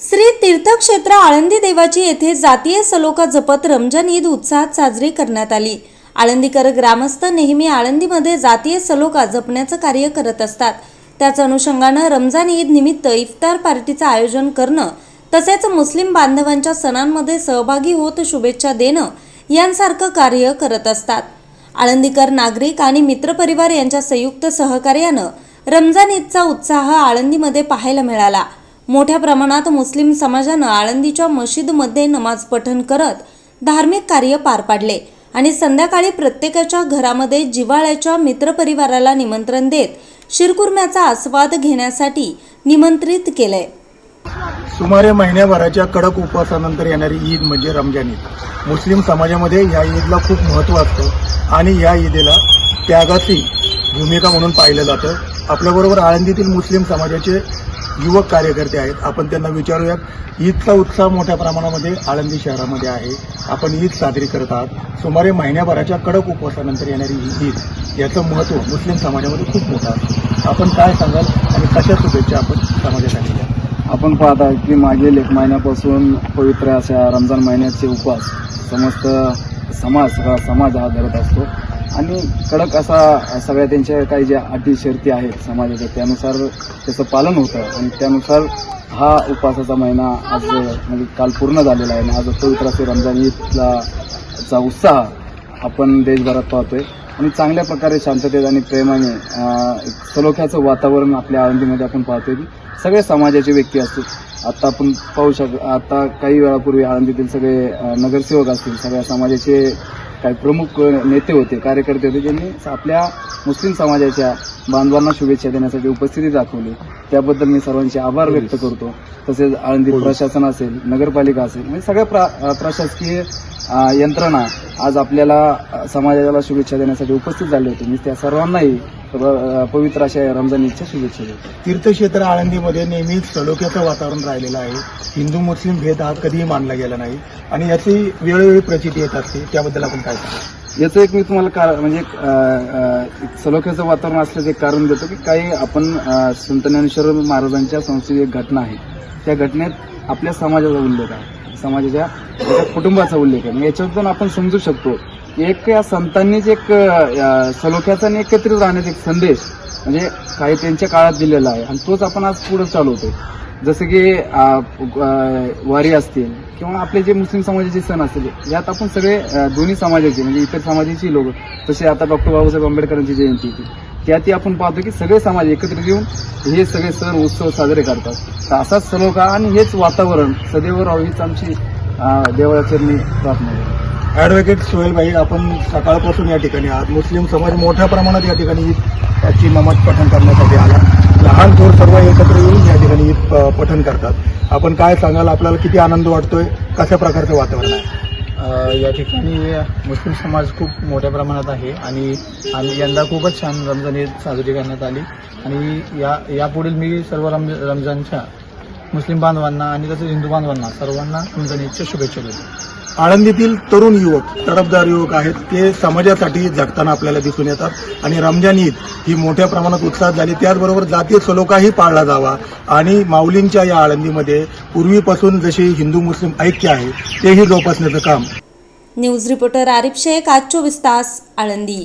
श्री तीर्थक्षेत्र आळंदी देवाची येथे जातीय सलोखा जपत रमजान ईद उत्साहात साजरी करण्यात आली. आळंदीकर ग्रामस्थ नेहमी आळंदीमध्ये जातीय सलोखा जपण्याचं कार्य करत असतात. त्याच अनुषंगानं रमजान ईद निमित्त इफ्तार पार्टीचं आयोजन करणं तसेच मुस्लिम बांधवांच्या सणांमध्ये सहभागी होत शुभेच्छा देणं यांसारखं कार्य करत असतात. आळंदीकर नागरिक आणि मित्रपरिवार यांच्या संयुक्त सहकार्यानं रमजान ईदचा उत्साह आळंदीमध्ये पाहायला मिळाला. मोठ्या प्रमाणात मुस्लिम समाजानं आळंदीच्या मशीदमध्ये नमाज पठण करत धार्मिक कार्य पार पाडले आणि संध्याकाळी प्रत्येकाच्या घरामध्ये जिव्हाळ्याच्या मित्रपरिवाराला निमंत्रण देत शिरकुर्म्याचा आस्वाद घेण्यासाठी निमंत्रित केलंय. सुमारे महिन्याभराच्या कडक उपवासानंतर येणारी ईद म्हणजे रमजान ईद. मुस्लिम समाजामध्ये या ईदला खूप महत्त्व असतं आणि या ईदेला त्यागाची भूमिका म्हणून पाहिलं जातं. आपल्याबरोबर आळंदीतील मुस्लिम समाजाचे युवक कार्यकर्ते आहेत. आपण त्यांना विचारूयात ईदचा उत्साह मोठ्या प्रमाणामध्ये आळंदी शहरामध्ये आहे. आपण ईद साजरी करत आहात. सुमारे महिन्याभराच्या कडक उपवासानंतर येणारी ही ईद याचं महत्त्व मुस्लिम समाजामध्ये खूप मोठं आहे. आपण काय सांगाल आणि कशा शुभेच्छा आपण समाजासाठी द्या आपण आहोत की मागील एक महिन्यापासून पवित्र अशा रमजान महिन्याचे उपवास समस्त समाज हा समाज हा धरत असतो. आणि कडक असा सगळ्या त्यांच्या काही ज्या अटी शर्ती आहेत समाजाच्या त्यानुसार त्याचं पालन होतं. आणि त्यानुसार हा उपवासाचा महिना आज म्हणजे काल पूर्ण झालेला आहे. आणि आज पवित्र असे रमजान ईदला चा उत्साह आपण देशभरात पाहतोय. आणि चांगल्या प्रकारे शांततेत आणि प्रेमाने सलोख्याचं वातावरण आपल्या आळंदीमध्ये आपण पाहतोय. की सगळे समाजाचे व्यक्ती असतील. आत्ता आपण पाहू शक आता काही वेळापूर्वी आळंदीतील सगळे नगरसेवक असतील. सगळ्या समाजाचे काही प्रमुख नेते होते कार्यकर्ते होते ज्यांनी आपल्या मुस्लिम समाजाच्या बांधवांना शुभेच्छा देण्यासाठी उपस्थिती दाखवली. त्याबद्दल मी सर्वांचे आभार व्यक्त करतो. तसेच आळंदी प्रशासन असेल नगरपालिका असेल म्हणजे सगळ्या प्रा प्रशासकीय यंत्रणा आज आपल्याला समाजाला शुभेच्छा देण्यासाठी उपस्थित झाले होते. मी त्या सर्वांनाही पवित्र अशा रमजान ईदच्या शुभेच्छा देतो. तीर्थक्षेत्र आळंदीमध्ये नेहमीच सलोख्याचं वातावरण राहिलेलं आहे. हिंदू मुस्लिम भेद हा कधीही मानला गेला नाही. आणि याची वेळोवेळी प्रचिती येत असते त्याबद्दल आपण काय याचं एक मी तुम्हाला कारण म्हणजे एक, सलोख्याचं वातावरण असल्याचं एक कारण देतो की काही आपण संत ज्ञानेश्वर महाराजांच्या संस्थेची एक घटना आहे. त्या घटनेत आपल्या समाजाचा उल्लेख आहे. समाजाच्या कुटुंबाचा उल्लेख आहे. याच्यातून आपण समजू शकतो एक या संतांनीच एक सलोख्याचा आणि एकत्रित राहण्याचा एक संदेश म्हणजे काही त्यांच्या काळात दिलेला आहे. आणि तोच आपण आज पुढे चालवतो जसं की वारी असतील किंवा आपले जे मुस्लिम समाजाचे सण असतील यात आपण सगळे दोन्ही समाजाचे म्हणजे इतर समाजाची लोक तसे आता डॉक्टर बाबासाहेब आंबेडकरांची जयंती होती. त्यातही आपण पाहतो की सगळे समाज एकत्रित येऊन हे सगळे सण उत्सव साजरे करतात. तर असाच सलोखा आणि हेच वातावरण सदैव राहू हीच आमची अं, देवळाचरणी प्रार्थना आहे ॲडव्होकेट सोहेलभाई आपण सकाळपासून या ठिकाणी आहात. मुस्लिम समाज मोठ्या प्रमाणात या ठिकाणी त्याची नमाज पठण करण्यासाठी आला. लहान थोर सर्व एकत्र येऊन या ठिकाणी प- पठण करतात. आपण काय सांगाल? आपल्याला किती आनंद वाटतोय? कशा प्रकारचं वातावरण आहे? या ठिकाणी मुस्लिम समाज खूप मोठ्या प्रमाणात आहे आणि आणि यंदा खूपच छान रमजान ईद साजरी करण्यात आली. आणि या यापुढील मी सर्व रमज रमजानच्या मुस्लिम बांधवांना आणि तसेच हिंदू बांधवांना सर्वांना रमजान ईदच्या शुभेच्छा देतो. आळंदीतील तरुण युवक तडफदार युवक आहेत ते समाजासाठी झटताना आपल्याला दिसून येतात. आणि रमजान ईद ही मोठ्या प्रमाणात उत्साहात झाली. त्याचबरोबर जातीय सलोखाही पाळला जावा. आणि माऊलींच्या या आळंदीमध्ये पूर्वीपासून जशी हिंदू मुस्लिम ऐक्य आहे तेही जोपासण्याचं काम. न्यूज रिपोर्टर आरिफ शेख आज चोवीस तास आळंदी.